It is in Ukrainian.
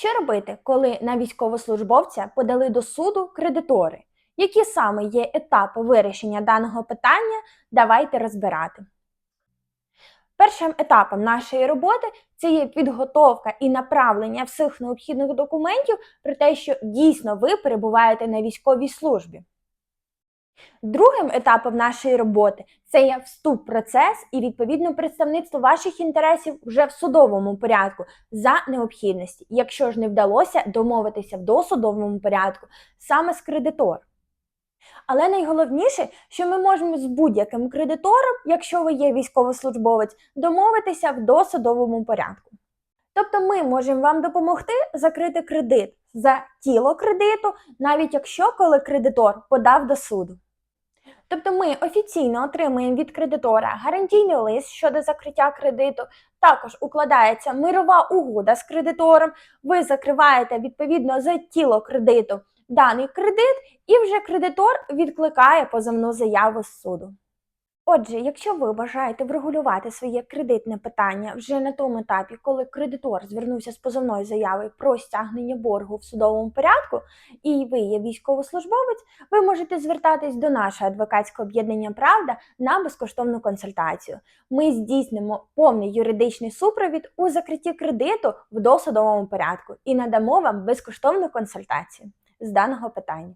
Що робити, коли на військовослужбовця подали до суду кредитори? Які саме є етапи вирішення даного питання? Давайте розбирати. Першим етапом нашої роботи це є підготовка і направлення всіх необхідних документів про те, що дійсно ви перебуваєте на військовій службі. Другим етапом нашої роботи це є вступ в процес і відповідно представництво ваших інтересів вже в судовому порядку за необхідності, якщо ж не вдалося домовитися в досудовому порядку саме з кредитором. Але найголовніше, що ми можемо з будь-яким кредитором, якщо ви є військовослужбовець, домовитися в досудовому порядку. Тобто ми можемо вам допомогти закрити кредит за тіло кредиту, навіть якщо коли кредитор подав до суду. Тобто ми офіційно отримуємо від кредитора гарантійний лист щодо закриття кредиту, також укладається мирова угода з кредитором, ви закриваєте відповідно за тіло кредиту даний кредит, і вже кредитор відкликає позовну заяву з суду. Отже, якщо ви бажаєте врегулювати своє кредитне питання вже на тому етапі, коли кредитор звернувся з позовною заявою про стягнення боргу в судовому порядку, і ви є військовослужбовець, ви можете звертатись до нашого адвокатського об'єднання Правда на безкоштовну консультацію. Ми здійснимо повний юридичний супровід у закритті кредиту в досудовому порядку і надамо вам безкоштовну консультацію з даного питання.